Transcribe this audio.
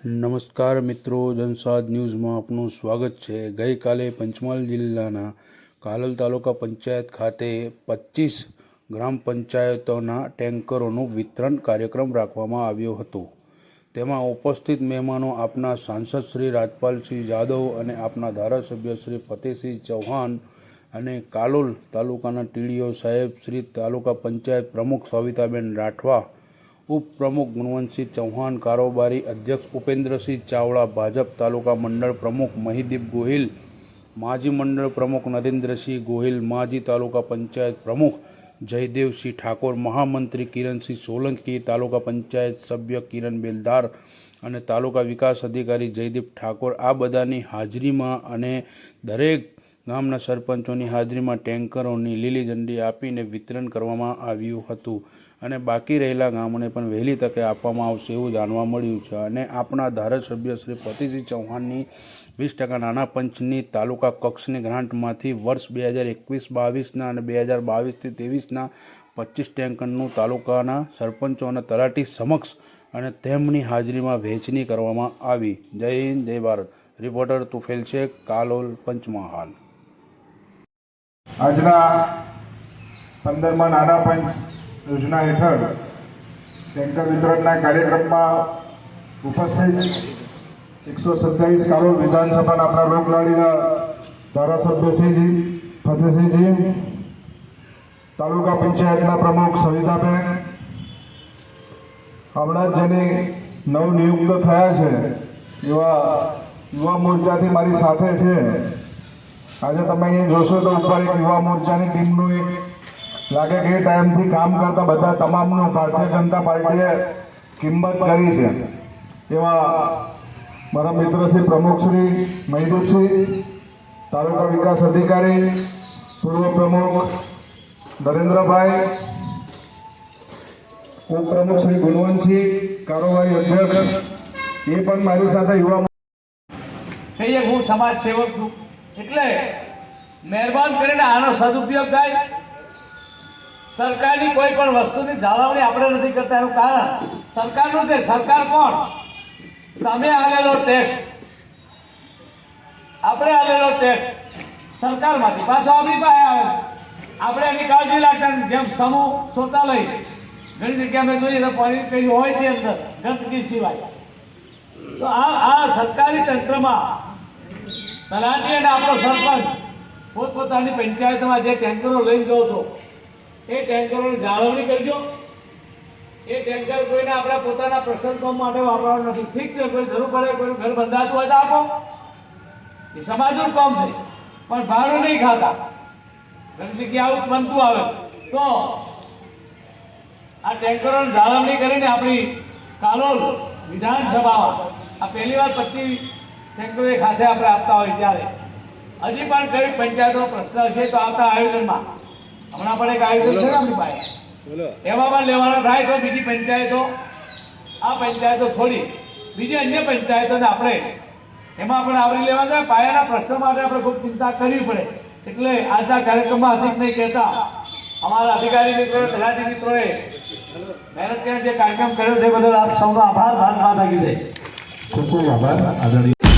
નમસ્કાર મિત્રો, જનસાદ ન્યૂઝમાં આપનું સ્વાગત છે. ગઈકાલે પંચમહાલ જિલ્લાના કાલોલ તાલુકા પંચાયત ખાતે પચીસ ગ્રામ પંચાયતોના ટેન્કરોનું વિતરણ કાર્યક્રમ રાખવામાં આવ્યો હતો. તેમાં ઉપસ્થિત મહેમાનો આપના સાંસદ શ્રી રાજપાલસિંહ જાદવ અને આપના ધારાસભ્ય શ્રી ફતેહસિંહ ચૌહાણ અને કાલોલ તાલુકાના ટીડીઓ સાહેબ શ્રી તાલુકા પંચાયત પ્રમુખ સવિતાબેન રાઠવા ઉપપ્રમુખ ગુણવંતસિંહ ચૌહાણ, કારોબારી અધ્યક્ષ ઉપેન્દ્રસિંહ ચાવડા, ભાજપ તાલુકા મંડળ પ્રમુખ મહિદીપ ગોહિલ, માજી મંડળ પ્રમુખ નરેન્દ્રસિંહ ગોહિલ, માજી તાલુકા પંચાયત પ્રમુખ જયદેવસિંહ ઠાકોર, મહામંત્રી કિરણસિંહ સોલંકી, તાલુકા પંચાયત સભ્ય કિરણ બેલદાર અને તાલુકા વિકાસ અધિકારી જયદીપ ઠાકોર આ બધાની હાજરીમાં અને દરેક ગામના સરપંચોની હાજરીમાં ટેન્કરોની લીલી ઝંડી આપીને વિતરણ કરવામાં આવ્યું હતું અને બાકી રહેલા ગામોને પણ વહેલી તકે આપવામાં આવશે એવું જાણવા મળ્યું છે. અને આપણા ધારાસભ્ય શ્રી પતિસિંહ ચૌહાણની વીસ ટકા નાના પંચની તાલુકા કક્ષની ગ્રાન્ટમાંથી વર્ષ બે હજાર એકવીસ બાવીસના અને બે હજાર બાવીસથી ત્રેવીસના પચીસ ટેન્કરનું તાલુકાના સરપંચો અને તલાટી સમક્ષ અને તેમની હાજરીમાં વહેંચણી કરવામાં આવી. જય હિન્દ, જય ભારત. રિપોર્ટર તુફેલ શેખ કાલોલ, પંચમહાલ. આજના પંદરમાં નાના પંચ યોજના હેઠળ ટેન્કર વિતરણના કાર્યક્રમમાં ઉપસ્થિત એકસો સત્યાવીસ કરોડ વિધાનસભાના આપણા લોકલાડીના ધારાસભ્યસિંહજી ફતેહસિંહજી, તાલુકા પંચાયતના પ્રમુખ સવિતાબેન, હમણાં જેની નવનિયુક્ત થયા છે એવા યુવા મોરચાથી મારી સાથે છે. આજે તમે અહીંયા જોશો તો ઉપર એક યુવા મોરચાની ટીમનું એક લાગે કે એ ટાઈમથી કામ કરતા બધા તમામનું ભારતીય જનતા પાર્ટીએ કિંમત કરી છે. એવા મારા મિત્ર શ્રી પ્રમુખશ્રી મહિદીપસિંહ, તાલુકા વિકાસ અધિકારી, પૂર્વ પ્રમુખ નરેન્દ્રભાઈ, ઉપપ્રમુખ શ્રી ગુણવંતસિંહ, કારોબારી અધ્યક્ષ, એ પણ મારી સાથે યુવા કહીએ હું સમાજ સેવક છું. એટલે મહેરબાન કરીને આનો સદુપયોગ થાય. સરકારની કોઈ પણ વસ્તુની જાળવણી આપણે નથી કરતા, એનું કારણ સરકારનું છે, સરકાર કોણ? તમે આવેલો ટેક્સ આપણે આવેલો ટેક્સ સરકારમાંથી. પાછો આપણી પાસે આવે આપણે એની કાળજી રાખતા નથી. જેમ સમૂહ, શૌચાલય, ઘણી જગ્યાએ અમે જોઈએ તો પાણી કઈ હોય તે અંદર ગંદકી સિવાય. તો આ આ સરકારી તંત્રમાં તલાટી અને આપણો સરપંચ પોતપોતાની પંચાયતમાં જે ટેન્કરો લઈને જાઓ છો, એ ટેન્કરોની જાળવણી કરજો. એ ટેન્કર કોઈને આપણા પોતાના પ્રસંગો માટે વાપરવાનું નથી. ઠીક છે, કોઈ જરૂર પડે, કોઈ ઘર બંધાતું હોય તો આપો. એ સમાજનું કામ છે, પણ ભાડું નહીં ખાતા. ઘણી જગ્યાએ આવું બનતું આવે. તો આ ટેન્કરોની જાળવણી કરીને આપણી કાલોલ વિધાનસભામાં આ પહેલી વાર પચીસ ટેન્કરો એક હાથે આપણે આપતા હોય ત્યારે. હજી પણ કઈ પંચાયતનો પ્રશ્ન હશે તો આવતા આયોજનમાં. હમણાં પણ એક આયોજન છે ને આપણી પાસે એમાં પણ લેવાનો થાય તો બીજી પંચાયતો આ પંચાયતો છોડી બીજી અન્ય પંચાયતોને આપણે એમાં પણ આવરી લેવા છે પાયાના પ્રશ્નો માટે આપણે ખૂબ ચિંતા કરવી પડે. એટલે આજના કાર્યક્રમમાં અધિક નહીં કહેતા અમારા અધિકારી મિત્રોએ તલાટી મિત્રોએ મહેનત કરીને જે કાર્યક્રમ કર્યો છે એ બદલ આપ સૌનો આભાર ભારત માતા કી જય ખૂબ ખૂબ આભાર આદરણીય